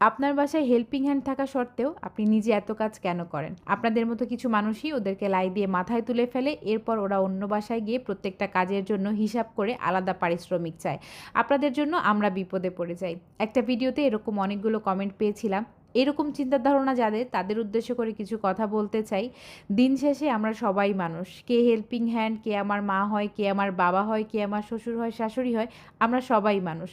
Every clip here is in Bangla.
আপনার বাসায় হেল্পিং হ্যান্ড থাকা সত্ত্বেও আপনি নিজে এত কাজ কেন করেন? আপনাদের মতো কিছু মানুষই ওদেরকে লাই দিয়ে মাথায় তুলে ফেলে, এরপর ওরা অন্য বাসায় গিয়ে প্রত্যেকটা কাজের জন্য হিসাব করে আলাদা পারিশ্রমিক চায়। আপনাদের জন্য আমরা বিপদে পড়ে যাই। একটা ভিডিওতে এরকম অনেকগুলো কমেন্ট পেয়েছিলাম। এরকম চিন্তাধারণা যাদের, তাদের উদ্দেশ্য করে কিছু কথা বলতে চাই। দিন শেষে আমরা সবাই মানুষ। কে হেল্পিং হ্যান্ড কে আমার মা হয়, কে আমার বাবা হয়, কে আমার শ্বশুর হয়, শাশুড়ি হয়, আমরা সবাই মানুষ।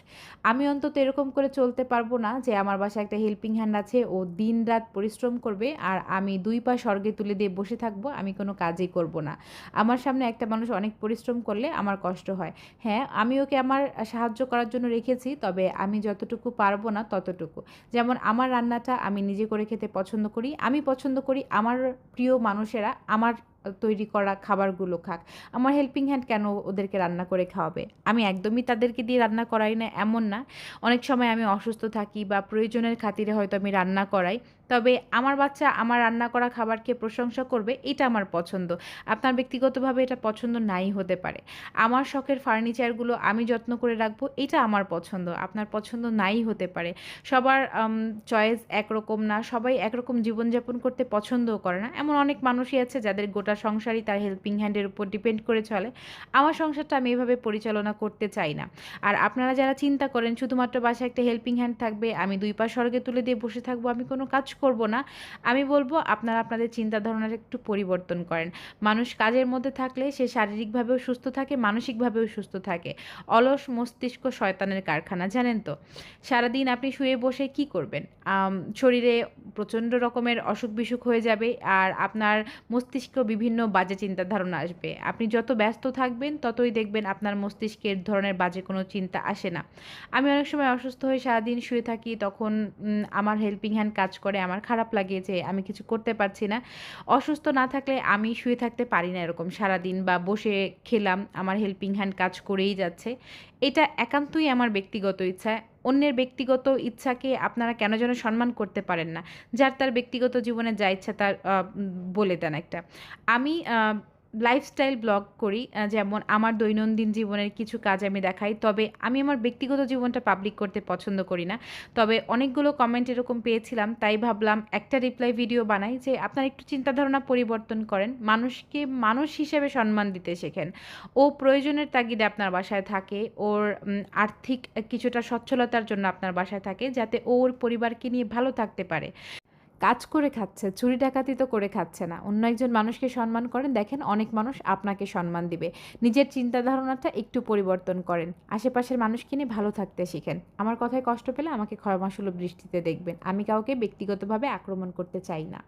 আমি অন্তত এরকম করে চলতে পারব না যে আমার বাসায় একটা হেল্পিং হ্যান্ড আছে, ও দিন রাত পরিশ্রম করবে, আর আমি দুই পা স্বর্গে তুলে দিয়ে বসে থাকব, আমি কোনো কাজই করব না। আমার সামনে একটা মানুষ অনেক পরিশ্রম করলে আমার কষ্ট হয়। হ্যাঁ আমি ওকে আমার সাহায্য করার জন্য রেখেছি, তবে আমি যতটুকু পারব না ততটুকু। যেমন আমার রান্নাটা আমি নিজে করে খেতে পছন্দ করি আমি পছন্দ করি আমার প্রিয় মানুষেরা আমার তৈরি করা খাবারগুলো খাক। আমার হেল্পিং হ্যান্ড কেন ওদেরকে রান্না করে খাওয়াবে? আমি একদমই তাদেরকে দিয়ে রান্না করাই না, এমন না। অনেক সময় আমি অসুস্থ থাকি বা প্রয়োজনের খাতিরে হয়তো আমি রান্না করাই। তবে আমার বাচ্চা আমার রান্না করা খাবারকে প্রশংসা করবে, এটা আমার পছন্দ। আপনার ব্যক্তিগতভাবে এটা পছন্দ নাই হতে পারে। আমার শখের ফার্নিচারগুলো আমি যত্ন করে রাখব, এটা আমার পছন্দ। আপনার পছন্দ নাই হতে পারে। সবার চয়েস একরকম না। সবাই একরকম জীবনযাপন করতে পছন্দও করে না। এমন অনেক মানুষই আছে যাদের গোটা সংসারই তার হেল্পিং হ্যান্ডের উপর ডিপেন্ড করে চলে। আমার সংসারটা আমি এভাবে পরিচালনা করতে চাই না। আর আপনারা যারা চিন্তা করেন, শুধুমাত্র বাসায় একটা হেল্পিং হ্যান্ড থাকবে, আমি দুই পা স্বর্গে তুলে দিয়ে বসে থাকব, আমি কোনো কাজ করব না। আমি বলব, আপনারা আপনাদের চিন্তা ধারণার একটু পরিবর্তন করেন। মানুষ কাজের মধ্যে থাকলে সে শারীরিকভাবেও সুস্থ থাকে, মানসিকভাবেও সুস্থ থাকে। অলস মস্তিষ্ক শয়তানের কারখানা, জানেন তো? সারাদিন আপনি শুয়ে বসে কি করবেন? শরীরে প্রচণ্ড রকমের অসুখ বিসুখ হয়ে যাবে, আর আপনার মস্তিষ্ক বিভিন্ন বাজে চিন্তা ধারণা আসবে। আপনি যত ব্যস্ত থাকবেন, ততই দেখবেন আপনার মস্তিষ্কের ধরনের বাজে কোনো চিন্তা আসে না। আমি অনেক সময় অসুস্থ হয়ে সারাদিন শুয়ে থাকি, তখন আমার হেল্পিং হ্যান্ড কাজ করে, আমার খারাপ লাগে যে আমি কিছু করতে পারছি না। অসুস্থ না থাকলে আমি শুয়ে থাকতে পারি না এরকম সারাদিন বা বসে খেলাম, আমার হেল্পিং হ্যান্ড কাজ করেই যাচ্ছে। এটা একান্তই আমার ব্যক্তিগত ইচ্ছা। অন্যের ব্যক্তিগত ইচ্ছাকে আপনারা কেন যেন সম্মান করতে পারেন না? যার তার ব্যক্তিগত জীবনে যা ইচ্ছা তার বলে দেন একটা। আমি লাইফস্টাইল ব্লগ করি যেমন আমার দৈনন্দিন জীবনের কিছু কাজ আমি দেখাই, তবে আমি আমার ব্যক্তিগত জীবনটা পাবলিক করতে পছন্দ করি না। তবে অনেকগুলো কমেন্ট এরকম পেয়েছিলাম, তাই ভাবলাম একটা রিপ্লাই ভিডিও বানাই যে আপনার একটু চিন্তাধারণা পরিবর্তন করেন, মানুষকে, মানুষ হিসেবে সম্মান দিতে শেখেন। ও প্রয়োজনের তাগিদে আপনার বাসায় থাকে, ওর আর্থিক কিছুটা সচ্ছলতার জন্য আপনার বাসায় থাকে, যাতে ওর পরিবারকে নিয়ে ভালো থাকতে পারে। কাজ করে খাচ্ছে, চুরি ডাকাতি তো করে খাচ্ছে না। অন্য একজন মানুষকে সম্মান করেন, দেখেন অনেক মানুষ আপনাকে সম্মান দিবে। নিজের চিন্তা ধারণাটা একটু পরিবর্তন করেন। আশেপাশের মানুষকে নিয়ে ভালো থাকতে শিখেন। আমার কথায় কষ্ট পেলে আমাকে ক্ষমাসুলভ দৃষ্টিতে দেখবেন। আমি কাউকে ব্যক্তিগতভাবে আক্রমণ করতে চাই না।